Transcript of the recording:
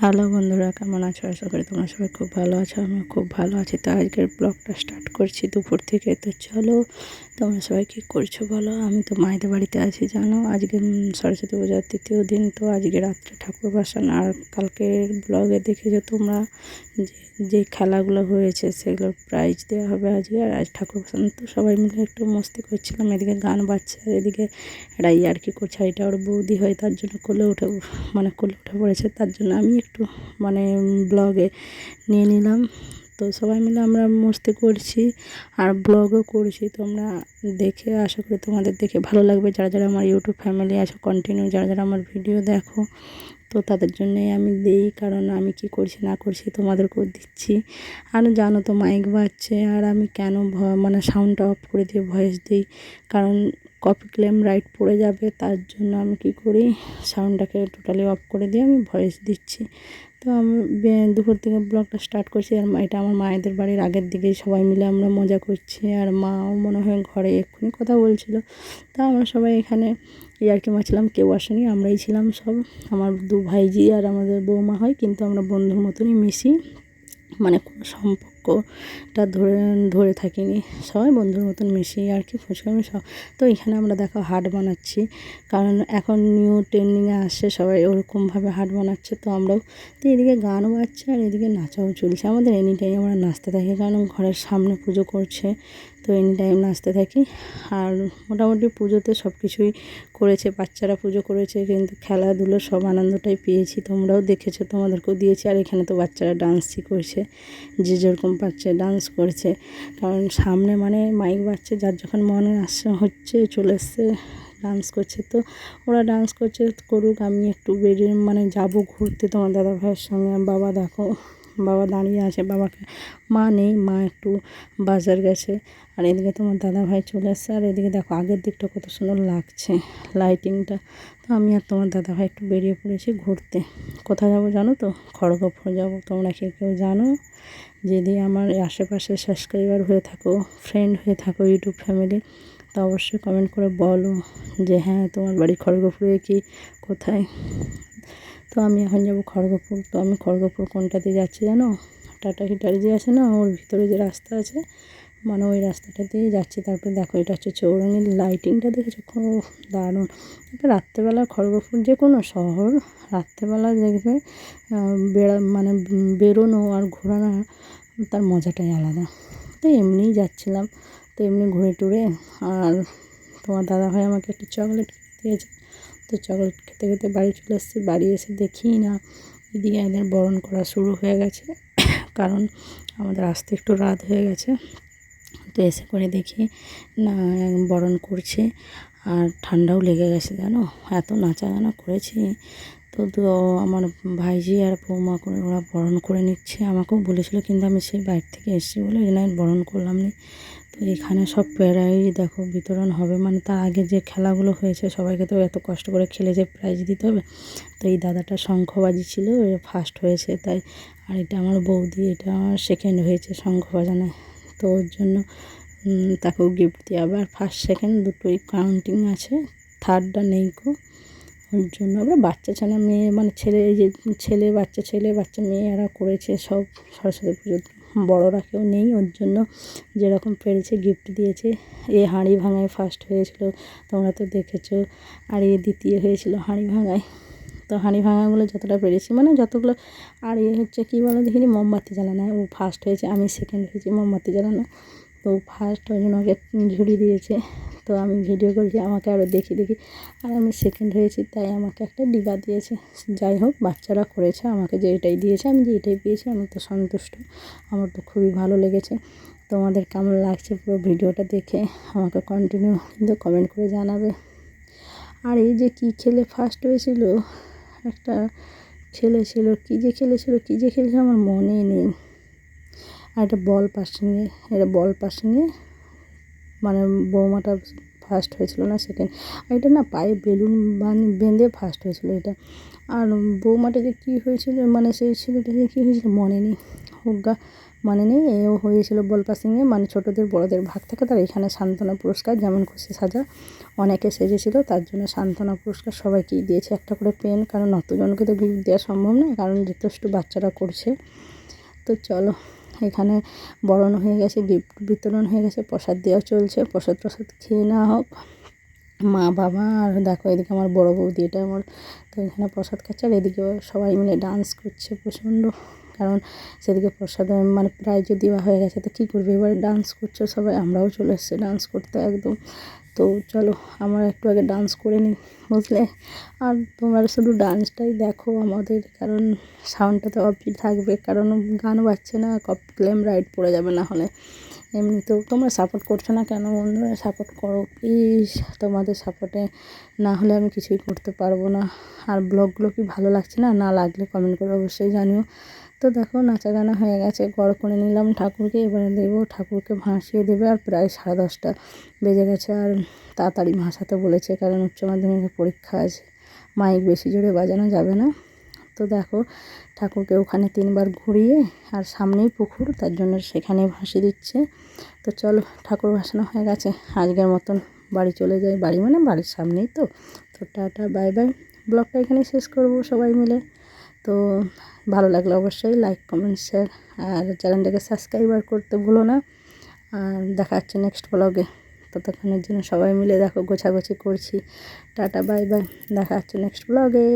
Hello বন্ধুরা, কেমন আছো? আশা করি তোমরা সবাই খুব ভালো আছো আমি খুব ভালো আছি। তো আজকের ব্লগটা স্টার্ট করছি দুপুর থেকে। তো চলো, তোমরা সবাই কী করছ বলো? আমি তো মায়েদের বাড়িতে আছি, জানো? আজকে সরস্বতী পূজার তৃতীয় দিন, তো আজকে রাত্রে ঠাকুর বাসান। আর কালকের ব্লগে দেখেছ তোমরা যে যে খেলাগুলো হয়েছে, সেগুলোর প্রাইজ দেওয়া হবে আজকে। আর আজ ঠাকুর বাসান, তো সবাই মিলে একটু মস্তি করছিলাম। এদিকে গান বাজছে, আর এদিকে এটা ইয়ার্কি করছে এটা ওর বৌদি হয়, তার জন্য কোলে উঠে মানে কোলে উঠে পড়েছে, তার জন্য আমি একটু মানে ব্লগে নিয়ে নিলাম। তো সবাই মিলে আমরা মস্তি করছি আর ব্লগও করছি। তোমরা দেখে, আশা করি তোমাদের দেখে ভালো লাগবে। যারা যারা আমার ইউটিউব ফ্যামিলি আছে কন্টিনিউ যারা যারা আমার ভিডিও দেখো তো তাদের জন্যই আমি দিই, কারণ আমি কি করছি না করছি তোমাদেরকেও দিচ্ছি। আর জানো তো মাইক বাজছে আর আমি কেন মানে সাউন্ডটা অফ করে দিয়ে ভয়েস দিই? কারণ কপি ক্লেম রাইট পড়ে যাবে, তার জন্য আমি কি করি? সাউন্ডটাকে টোটালি অফ করে দিয়ে আমি ভয়েস দিচ্ছি। তো আমি দুপুর থেকে ব্লগটা স্টার্ট করছি আর এটা আমার মায়েদের বাড়ির আগের দিকেই সবাই মিলে আমরা মজা করছি আর মাও মনে হয় ঘরে এক্ষুনি কথা বলছিল। তা আমরা সবাই এখানে ইয়ার্কি মারছিলাম কেউ আসেনি, আমরাই ছিলাম সব। আমার দু ভাইজি আর আমাদের বৌমা হয়, কিন্তু আমরা বন্ধুর মতনই মিশি। মানে কোনো সম্পর্কটা ধরে ধরে থাকিনি। সবাই বন্ধুর মতন মিশি আর কি ফুচকামি সব তো এখানে আমরা দেখো হাট বানাচ্ছি। কারণ এখন নিউ ট্রেন্ডিংয়ে আসছে, সবাই ওরকমভাবে হাট বানাচ্ছে। তো আমরাও, তো এদিকে গানও বাজছে আর এদিকে নাচাও চলছে। আমাদের এনি টাইম আমরা নাচতে থাকি, কারণ ঘরের সামনে পুজো করছে। তো এনি টাইম নাচতে থাকি। আর মোটামুটি পুজোতে সব কিছুই করেছে, বাচ্চারা পুজো করেছে, কিন্তু খেলাধুলো সব আনন্দটাই পেয়েছি। তোমরাও দেখেছ, তোমাদেরকেও দিয়েছি। আর এখানে তো বাচ্চারা ডান্সই করছে, যে যেরকম পাচ্ছে ডান্স করছে। কারণ সামনে মানে মাইক বাজছে, যার যখন মনে আসছে হচ্ছে, চলে এসছে, ডান্স করছে তো ওরা ডান্স করছে, করুক, আমি একটু বেরিয়ে মানে যাব ঘুরতে তোমার দাদা ভাইয়ের সঙ্গে। বাবা দেখো বাবা দাঁড়িয়ে আছে, বাবাকে, মা নেই, মা একটু বাজার গেছে। আর এদিকে তোমার দাদা ভাই চলে এসছে। আর এদিকে দেখো, আগের দিকটা কত সুন্দর লাগছে লাইটিংটা তো আমি আর তোমার দাদা ভাই একটু বেরিয়ে পড়েছি ঘুরতে। কোথায় যাব জানো তো? খড়গপুর যাব। তোমরা কেউ কেউ জানো? যদি আমার আশেপাশে সাবস্ক্রাইবার হয়ে থাকো ফ্রেন্ড হয়ে থাকো ইউটিউব ফ্যামিলি তো অবশ্যই কমেন্ট করে বলো যে হ্যাঁ তোমার বাড়ি খড়গপুরে কি? কোথায়? তো আমি এখন যাব খড়গপুর। তো আমি খড়গপুর কোনটা দিয়ে যাচ্ছি জানো? টাটা হিটার যে আছে না, ওর ভিতরে যে রাস্তা আছে মানে ওই রাস্তাটা দিয়ে যাচ্ছি। তারপর দেখো, এটা হচ্ছে চৌরঙ্গির লাইটিংটা দেখেছ? খুব দারুণ। এবার রাত্রেবেলা খড়গপুর যে কোনো শহর, রাত্রেবেলা দেখবে বেড়া মানে বেরোনো আর ঘোরানো তার মজাটাই আলাদা। তো এমনিই যাচ্ছিলাম। তো এমনি ঘুরে টুরে, আর তোমার দাদা ভাই আমাকে একটা চকলেট দিয়েছে। তো চকলেট খেতে খেতে বাড়ি চলে এসেছি বাড়ি এসে দেখি না এদিকে এদের বরণ করা শুরু হয়ে গেছে। কারণ আমাদের আসতে একটু রাত হয়ে গেছে। তো এসে করে দেখি না বরণ করছে আর ঠান্ডাও লেগে গেছে, জানো? এত নাচা গানা করেছি। তো তো আমার ভাইজি আর বৌমা করে ওরা বরণ করে নিচ্ছে। আমাকেও বলেছিল, কিন্তু আমি সেই বাইরে থেকে এসেছি বলে জন্য বরণ করলাম না। তো এখানে সব প্রাইজ দেখো বিতরণ হবে। মানে তার আগে যে খেলাগুলো হয়েছে, সবাইকে তো এত কষ্ট করে খেলে যে প্রাইজ দিতে হবে। তো এই দাদাটা শঙ্খ বাজিয়েছিল ফার্স্ট হয়েছে তাই। আর এটা আমার বৌদি, এটা আমার সেকেন্ড হয়েছে শঙ্খ বাজানায় তো ওর জন্য তাকেও গিফট দিয়ে আবার ফার্স্ট সেকেন্ড দুটোই কাউন্টিং আছে। থার্ডটা নেই গো। ওর জন্য আবার বাচ্চা ছেলে মেয়ে মানে ছেলে যে ছেলে, বাচ্চা ছেলে, বাচ্চা মেয়ে এরা করেছে সব। সরস্বতী পুজো বড়রা কেউ নেই, ওর জন্য যেরকম পেরেছে গিফট দিয়েছে। এ হাঁড়ি ভাঙায় ফার্স্ট হয়েছিল, তোমরা তো দেখেছ। আর এ দ্বিতীয় হয়েছিল হাঁড়ি ভাঙায়। তো হাঁড়ি ভাঙাগুলো যতটা পেরেছি মানে যতগুলো, আর এ হচ্ছে কী বলো দেখিনি, মোমবাতি জ্বালানো। ও ফার্স্ট হয়েছে, আমি সেকেন্ড হয়েছি, মোমবাতি জ্বালানো। তো ফার্স্ট ওই জন্য ওকে ঝুড়ি দিয়েছে। তো আমি ভিডিও করছি আমাকে আরও দেখি দেখি। আর আমি সেকেন্ড হয়েছি, তাই আমাকে একটা ডিবা দিয়েছে। যাই হোক, বাচ্চারা করেছে, আমাকে যে এটাই দিয়েছে, আমি যে এটাই পেয়েছি, আমি তো সন্তুষ্ট। আমার তো খুবই ভালো লেগেছে। তোমাদের কেমন লাগছে পুরো ভিডিওটা দেখে, আমাকে কন্টিনিউ কিন্তু কমেন্ট করে জানাবে। আর এই যে কী খেলে ফার্স্ট হয়েছিল, একটা ছেলে ছিল, কী যে খেলেছিল, কী যে খেলেছিল আমার মনেই নেই। আর একটা বল পাসিংয়ে এটা বল পাসিংয়ে মানে বৌমাটা ফার্স্ট হয়েছিল না সেকেন্ড আর এটা না পায়ে বেলুন বেঁধে ফার্স্ট হয়েছিল এটা। আর বৌমাটা যে কী হয়েছিল মানে সেই ছেলেটা যে কী হয়েছিল মনে নেই। হোগা মানে নেই এও হয়েছিল বলপা সিংয়ে মানে ছোটোদের, বড়দের ভাগ থাকে, তার এখানে সান্ত্বনা পুরস্কার, যেমন খুশি সাজা, অনেকে সেজেছিল, তার জন্য সান্ত্বনা পুরস্কার সবাইকেই দিয়েছে, একটা করে পেন, কারণ অতজনকে তো গিফট দেওয়া সম্ভব নয়, কারণ যথেষ্ট বাচ্চারা করছে। তো চলো এখানে বরণ হয়ে গেছে বিতরণ হয়ে গেছে, প্রসাদ দেওয়া চলছে, প্রসাদ প্রসাদ খেয়ে নেওয়া হোক। মা, বাবা আর দেখো এদিকে আমার বড় বৌদি, এটা আমার তো এখানে প্রসাদ খাচ্ছে আর এদিকে সবাই মিলে ডান্স করছে প্রচণ্ড। কারণ সেদিকে প্রসাদ মানে প্রাইজও দেওয়া হয়ে গেছে তো কী করবে? এবারে ডান্স করছে সবাই, আমরাও চলে এসেছি ডান্স করতে একদম। তো চলো আমরা একটু আগে ডান্স করে নিই, বুঝলে? আর তোমরা শুধু ডান্সটাই দেখো আমাদের, কারণ সাউন্ডটা তো অফই থাকবে, কারণ গান বাজছে না কপ ক্লেম রাইট পড়ে যাবে না হলে। এমনিতেও তোমরা সাপোর্ট করছ না কেন বন্ধুরা? সাপোর্ট করো প্লিজ তোমাদের সাপোর্টে না হলে আমি কিছুই করতে পারব না। আর ব্লগগুলো কি ভালো লাগছে না? না লাগলে কমেন্ট করে অবশ্যই জানিও। তো দেখো নাচা গানা হয়ে গেছে। গড় করে নিলাম ঠাকুরকে, এবারে দেবো ঠাকুরকে ভাসিয়ে দেবে আর প্রায় সাড়ে দশটা বেজে গেছে আর তাড়াতাড়ি ভাসাতে বলেছে, কারণ উচ্চ মাধ্যমিকের পরীক্ষা আছে মাইক বেশি জোরে বাজানো যাবে না। তো দেখো ঠাকুরকে ওখানে তিনবার ঘুরিয়ে আর সামনেই পুকুর, তার জন্য সেখানে ভাসিয়ে দিচ্ছে। তো চলো ঠাকুর ভাসানো হয়ে গেছে, আজকের মতন বাড়ি চলে যাই। বাড়ি মানে বাড়ির সামনেই তো। তো টাটা, বাই বাই। ব্লগটা এখানেই শেষ করব সবাই মিলে। তো ভালো লাগলে অবশ্যই লাইক কমেন্ট শেয়ার আর চ্যানেলটাকে সাবস্ক্রাইবার করতে ভুলো না। আর দেখা হচ্ছে নেক্সট ব্লগে ততক্ষণের জন্য সবাই মিলে দেখো, গোছাগুছি করছি। টাটা বাই বাই দেখা হচ্ছে নেক্সট ব্লগে